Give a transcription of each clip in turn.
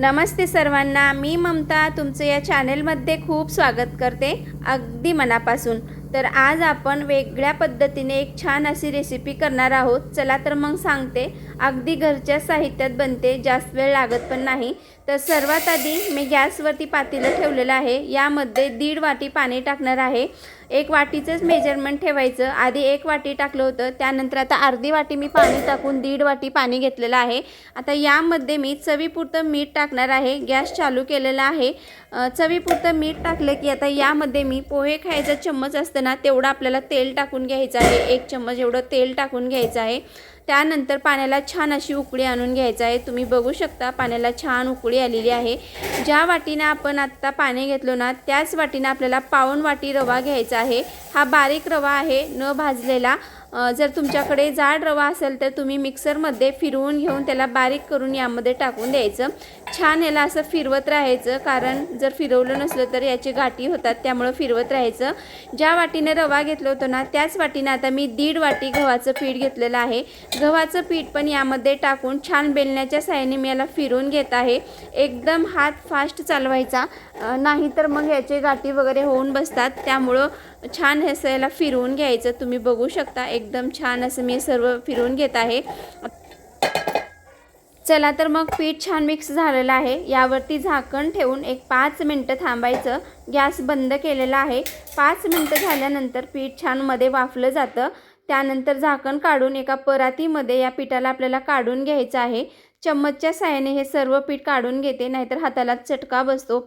नमस्ते सर्वांना मी ममता तुमचं या चॅनेलमध्ये खूप स्वागत करते अगदी मनापासून. तर आज आपण वेगळ्या पद्धतीने एक छान अशी रेसिपी करणार आहोत. चला तर मग सांगते अगदी घरच्या साहित्यात बनते जास्त वेळ लागत पण नाही. तर सर्वात आधी मी गॅसवरती पातेलं ठेवलेलं आहे यामध्ये दीड वाटी पाणी टाकणार आहे. एक वाटीचंच मेजरमेंट ठेवायचं. आधी एक वाटी टाकलं होतं त्यानंतर आता अर्धी वाटी मी पाणी टाकून दीड वाटी पाणी घेतलेलं आहे. आता यामध्ये मी चवीपुरतं मीठ टाकणार आहे गॅस चालू केलेला आहे. चवीपुरतं मीठ टाकलं की आता यामध्ये मी पोहे खायचा चम्मच असतं ना तेवढं आपल्याला तेल टाकून घ्यायचं आहे. एक चम्मच एवढं तेल टाकून घ्यायचं आहे. त्यानंतर पाण्याला छान अशी उकळी आणून घ्यायचं आहे. तुम्ही बघू शकता पाण्याला छान उकळी आलेली आहे. ज्या वाटीने आपण आत्ता पाणी घेतलो ना त्याच वाटीने आपल्याला पाऊण वाटी रवा घ्यायचा आहे. हा बारीक रवा आहे न भाजलेला. जर तुमच्याकडे जाड रवा असेल तर तुम्ही मिक्सरमध्ये फिरवून घेऊन त्याला बारीक करून यामध्ये टाकून द्यायचं. छान याला असं फिरवत राहायचं कारण जर फिरवलं नसलं तर याची गाठी होतात त्यामुळं फिरवत राहायचं. ज्या वाटीने रवा घेतलं होतं ना त्याच वाटीने आता मी दीड वाटी गव्हाचं पीठ घेतलेलं आहे. गव्हाचं पीठ पण यामध्ये टाकून छान बेलण्याच्या साह्याने मी याला फिरवून घेत आहे. एकदम हात फास्ट चालवायचा नाही नाहीतर मग याचे गाठी वगैरे होऊन बसतात. त्यामुळं छान असं याला फिरवून घ्यायचं. तुम्ही बघू शकता एकदम छान असं मी सर्व फिरवून घेत आहे. चला तर मग पीठ छान मिक्स झालेलं आहे. यावरती झाकण ठेवून एक पाच मिनटं थांबायचं. गॅस बंद केलेला आहे. पाच मिनटं झाल्यानंतर पीठ छानमध्ये वाफलं जातं. त्यानंतर झाकण काढून एका परातीमध्ये या पिठाला आपल्याला काढून घ्यायचं आहे. चम्मचच्या साहाय्याने हे सर्व पीठ काढून घेते नाहीतर हाताला चटका बसतो.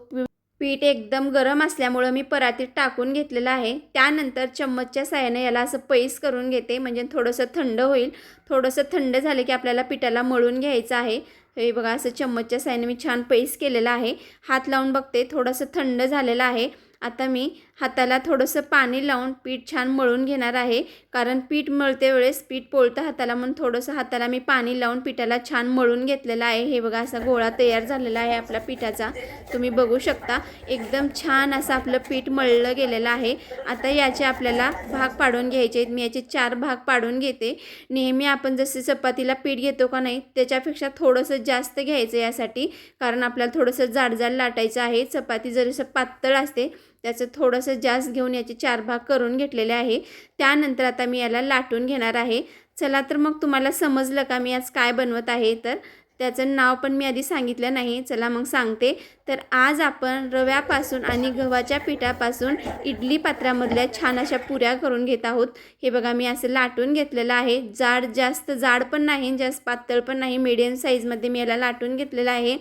पीठ एकदम गरम असल्यामुळं मी परातीत टाकून घेतलेलं आहे. त्यानंतर चम्मचच्या साहाय्याने याला असं पैस करून घेते. म्हणजे थोडंसं थंड होईल. थोडंसं थंड झालं की आपल्याला पिठाला मळून घ्यायचं आहे. हे बघा असं चम्मचच्या साहाय्याने मी छान पैस केलेलं आहे. हात लावून बघते थोडंसं थंड झालेलं आहे. आता मी हाताला थोडंसं पाणी लावून पीठ छान मळून घेणार आहे. कारण पीठ मळते वेळेस पीठ पोळतं हाताला म्हणून थोडंसं हाताला मी पाणी लावून पिठाला छान मळून घेतलेलं आहे. हे बघा असा गोळा तयार झालेला आहे आपला पिठाचा. तुम्ही बघू शकता एकदम छान असं आपलं पीठ मळलं गेलेलं आहे. आता याचे आपल्याला भाग पाडून घ्यायचे आहेत. मी याचे चार भाग पाडून घेते. नेहमी आपण जसे चपातीला पीठ घेतो का नाही त्याच्यापेक्षा थोडंसं जास्त घ्यायचं यासाठी. कारण आपल्याला थोडंसं जाड जाड लाटायचं आहे. चपाती जरीसं पातळ असते त्याचं थोडंसं जास्त घेऊन याचे चार भाग करून घेतलेले आहे. त्यानंतर आता मी याला लाटून घेणार आहे. चला तर मग तुम्हाला समजलं का मी आज काय बनवत आहे? तर त्याचं नाव पण मी आधी सांगितलं नाही. चला मग सांगते. तर आज आपण रव्यापासून आणि गव्हाच्या पिठापासून इडली पात्रामधल्या छान अशा पुऱ्या करून घेत आहोत. हे बघा मी असं लाटून घेतलेलं आहे. जाड जास्त जाड पण नाही जास्त पातळ पण नाही. मीडियम साईजमध्ये मी याला लाटून घेतलेलं आहे.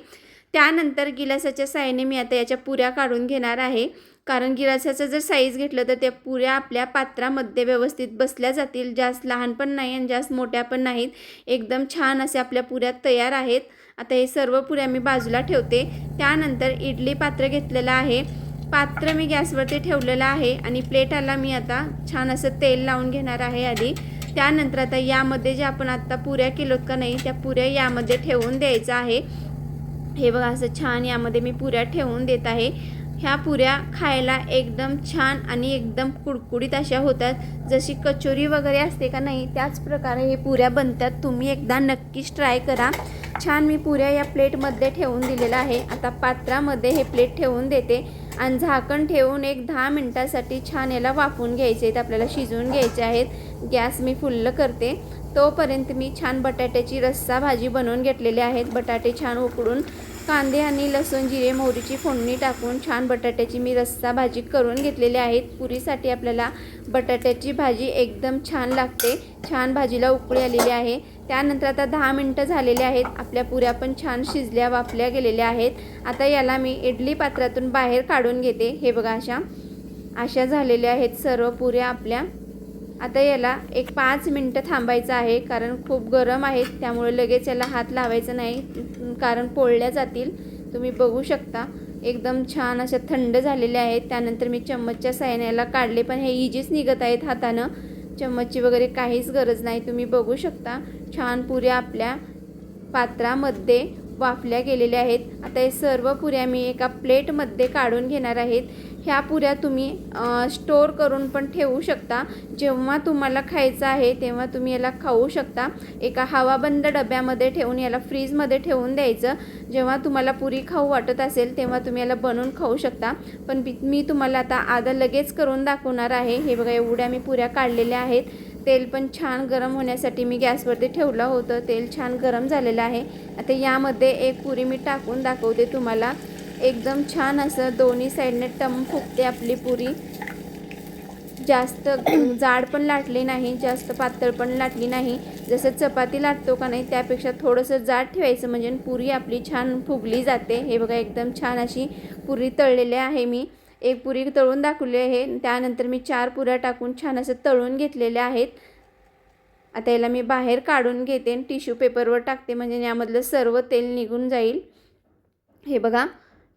त्यानंतर गिलासाच्या साहाय्याने मी आता याच्या पुऱ्या काढून घेणार आहे. कारण गिरासाचं जर साईज घेतलं तर त्या पुऱ्या आपल्या पात्रामध्ये व्यवस्थित बसल्या जातील. जास्त लहान पण नाही आणि जास्त मोठ्या पण नाहीत. एकदम छान असे आपल्या पुऱ्या तयार आहेत. आता हे सर्व पुऱ्या मी बाजूला ठेवते. त्यानंतर इडली पात्र घेतलेलं आहे. पात्र मी गॅसवरती ठेवलेलं आहे आणि प्लेटाला मी आता छान असं तेल लावून घेणार आहे आधी. त्यानंतर आता यामध्ये जे आपण आत्ता पुऱ्या केलोत का नाही त्या पुऱ्या यामध्ये ठेवून द्यायचं आहे. हे बघा असं छान यामध्ये मी पुऱ्या ठेवून देत आहे. ह्या पुऱ्या खायला एकदम छान आणि एकदम कुडकुडीत अशा होतात. जशी कचोरी वगैरे असते का नाही त्याच प्रकारे हे पुऱ्या बनतात. तुम्ही एकदा नक्कीच ट्राय करा. छान मी पुऱ्या या प्लेटमध्ये ठेवून दिलेलं आहे. आता पात्रामध्ये हे प्लेट ठेवून देते आणि झाकण ठेवून एक दहा मिनटासाठी छान याला वाफवून घ्यायचे आहेत. आपल्याला शिजवून घ्यायचे आहेत. गॅस मी फुल्ल करते. तोपर्यंत मी छान बटाट्याची रस्सा भाजी बनवून घेतलेली आहेत. बटाटे छान उकडून कांदे आणि लसूण जिरे मोहरीची फोडणी टाकून छान बटाट्याची मी रस्सा भाजी करून घेतलेली आहेत. पुरीसाठी आपल्याला बटाट्याची भाजी एकदम छान लागते. छान भाजीला उकळी आलेली आहे. त्यानंतर आता दहा मिनटं झालेले आहेत. आपल्या पुऱ्या पण छान शिजल्या वाफल्या गेलेल्या आहेत. आता याला मी इडली पात्रातून बाहेर काढून घेते. हे बघा अशा अशा झालेल्या आहेत सर्व पुऱ्या आपल्या. आता याला एक पाच मिनटं थांबायचं आहे कारण खूप गरम आहेत त्यामुळे लगेच याला हात लावायचा नाही कारण पोळल्या जातील. तुम्ही बघू शकता एकदम छान अशा थंड झालेल्या आहेत. त्यानंतर मी चम्मचच्या साह्याने याला काढले पण हे इजीच निघत आहेत हातानं. चम्मचची वगैरे काहीच गरज नाही तुम्ही बघू शकता. छान पुऱ्या आपल्या पात्रामध्ये. वाफल्या गेलेल्या आहेत. आता हे सर्व पुऱ्या मी एका प्लेटमध्ये काढून घेणार आहेत. ह्या पुऱ्या तुम्ही स्टोअर करून पण ठेवू शकता. जेव्हा तुम्हाला खायचं आहे तेव्हा तुम्ही याला खाऊ शकता. एका हवाबंद डब्यामध्ये ठेवून याला फ्रीजमध्ये ठेवून द्यायचं. जेव्हा तुम्हाला पुरी खाऊ वाटत असेल तेव्हा तुम्ही याला बनवून खाऊ शकता. पण मी- मी तुम्हाला आता आधा लगेच करून दाखवणार आहे. हे बघा एवढ्या मी पुऱ्या काढलेल्या आहेत. तेल पण छान गरम होण्यासाठी मी गॅसवरती ठेवलं होतं. तेल छान गरम झालेलं आहे. आता यामध्ये एक पुरी मी टाकून दाखवते तुम्हाला. एकदम छान असं दोन्ही साईडने टम फुगते आपली पुरी. जास्त जाड पण लाटली नाही जास्त पातळ पण लाटली नाही. जसं चपाती लाटतो का नाही त्यापेक्षा थोडंसं जाड ठेवायचं म्हणजे पुरी आपली छान फुगली जाते. हे बघा एकदम छान अशी पुरी तळलेली आहे मी. एक पुरी तळून दाखवली आहे. त्यानंतर मी चार पुऱ्या टाकून छान असं तळून घेतलेल्या आहेत. आता याला मी बाहेर काढून घेते आणि टिश्यू पेपरवर टाकते. म्हणजे यामधलं सर्व तेल निघून जाईल. हे बघा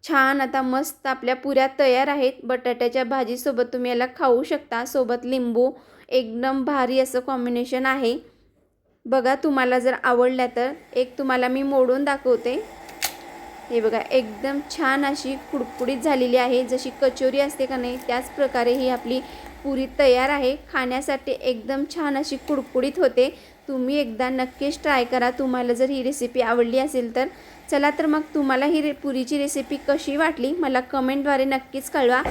छान आता मस्त आपल्या पुऱ्या तयार आहेत. बटाट्याच्या भाजीसोबत तुम्ही याला खाऊ शकता. सोबत लिंबू एकदम भारी असं कॉम्बिनेशन आहे. बघा तुम्हाला जर आवडल्या तर. एक तुम्हाला मी मोडून दाखवते. हे बघा एकदम छान अशी कुडकुडीत झालेली आहे. जशी कचोरी असते का नाही त्याच प्रकारे ही आपली पुरी तयार आहे. खाण्यासाठी एकदम छान अशी कुडकुडीत होते. तुम्ही एकदा नक्कीच ट्राय करा. तुम्हाला जर ही रेसिपी आवडली असेल तर. चला तर मग तुम्हाला ही रे पुरीची रेसिपी कशी वाटली मला कमेंटद्वारे नक्कीच कळवा.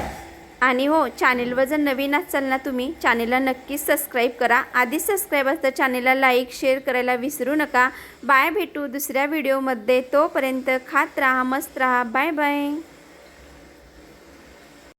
आणि हो चॅनेलवर जर नवीन असाल ना तुम्ही चॅनेलला नक्कीच सबस्क्राईब करा. आधीच सबस्क्राईब असतं चॅनेलला लाईक शेअर करायला विसरू नका. बाय भेटू दुसऱ्या व्हिडिओमध्ये तोपर्यंत खात राहा मस्त राहा. Bye bye